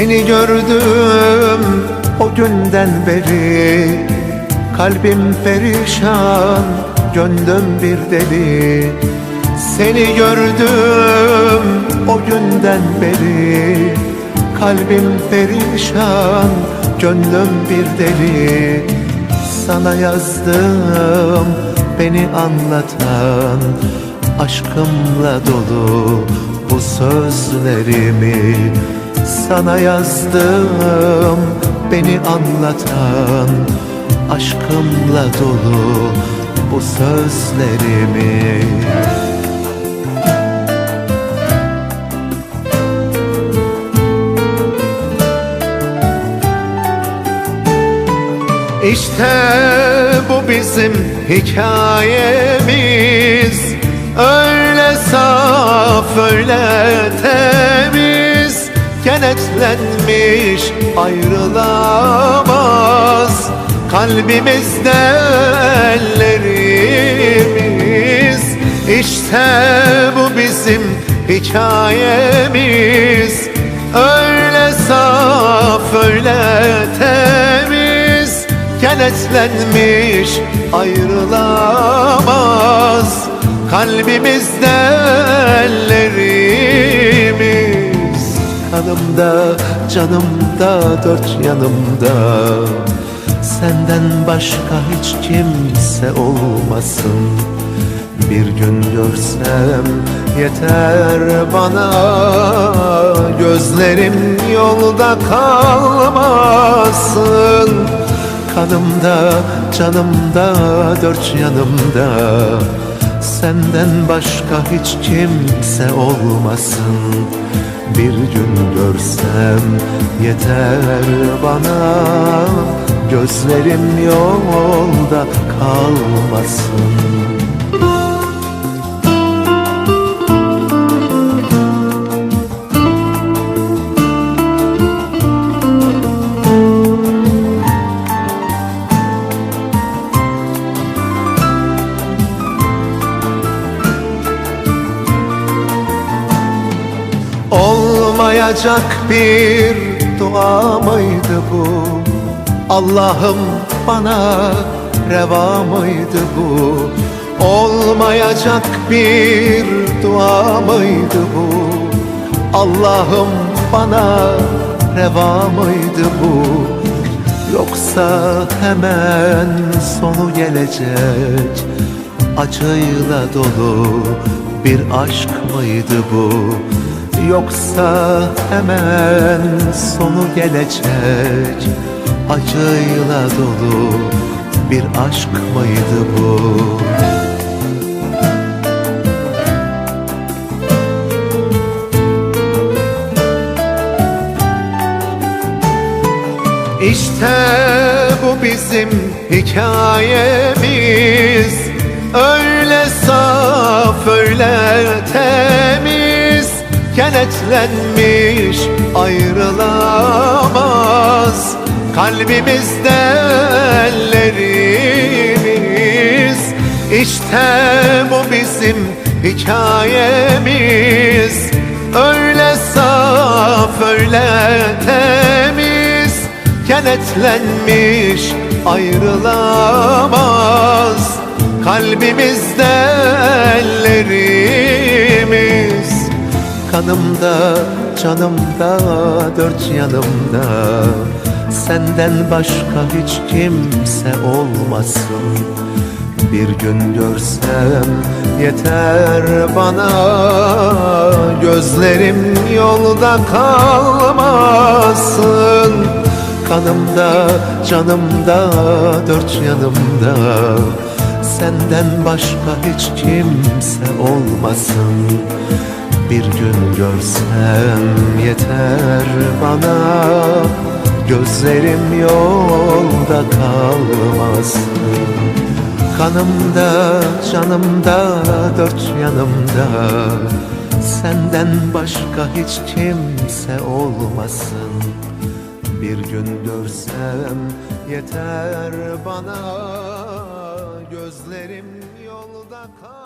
Seni gördüm o günden beri. Kalbim perişan, gönlüm bir deli. Seni gördüm o günden beri. Kalbim perişan, gönlüm bir deli. Sana yazdım beni anlatan Aşkımla dolu bu sözlerimi Sana yazdım beni anlatan Aşkımla dolu bu sözlerimi. İşte bu bizim hikayemiz. Öyle saf öyle temiz Kenetlenmiş ayrılamaz. Kalbimizde ellerimiz. İşte bu bizim hikayemiz. Öyle saf öyle temiz. Kenetlenmiş ayrılamaz. Kalbimizde ellerimiz Kanımda, canımda, dört yanımda. Senden başka hiç kimse olmasın. Bir gün görsem yeter bana. Gözlerim yolda kalmasın. Kanımda, canımda, dört yanımda. Senden başka hiç kimse olmasın Bir gün görsem yeter bana. Gözlerim yolda kalmasın Olmayacak bir dua mıydı bu? Allah'ım bana reva mıydı bu? Olmayacak bir dua mıydı bu? Allah'ım bana reva mıydı bu? Yoksa hemen sonu gelecek Acıyla dolu bir aşk mıydı bu? Yoksa hemen sonu gelecek Acıyla dolu bir aşk mıydı bu? İşte bu bizim hikayemiz Kenetlenmiş ayrılamaz. Kalbimizde ellerimiz İşte bu bizim hikayemiz. Öyle saf öyle temiz Kenetlenmiş ayrılamaz. Kalbimizde Kanımda, canımda, dört yanımda. Senden başka hiç kimse olmasın. Bir gün görsem yeter bana. Gözlerim yolda kalmasın. Kanımda, canımda, dört yanımda. Senden başka hiç kimse olmasın Bir gün görsem yeter bana. Gözlerim yolda kalmasın Kanımda, canımda, dört yanımda. Senden başka hiç kimse olmasın. Bir gün görsem yeter bana. Gözlerim yolda kal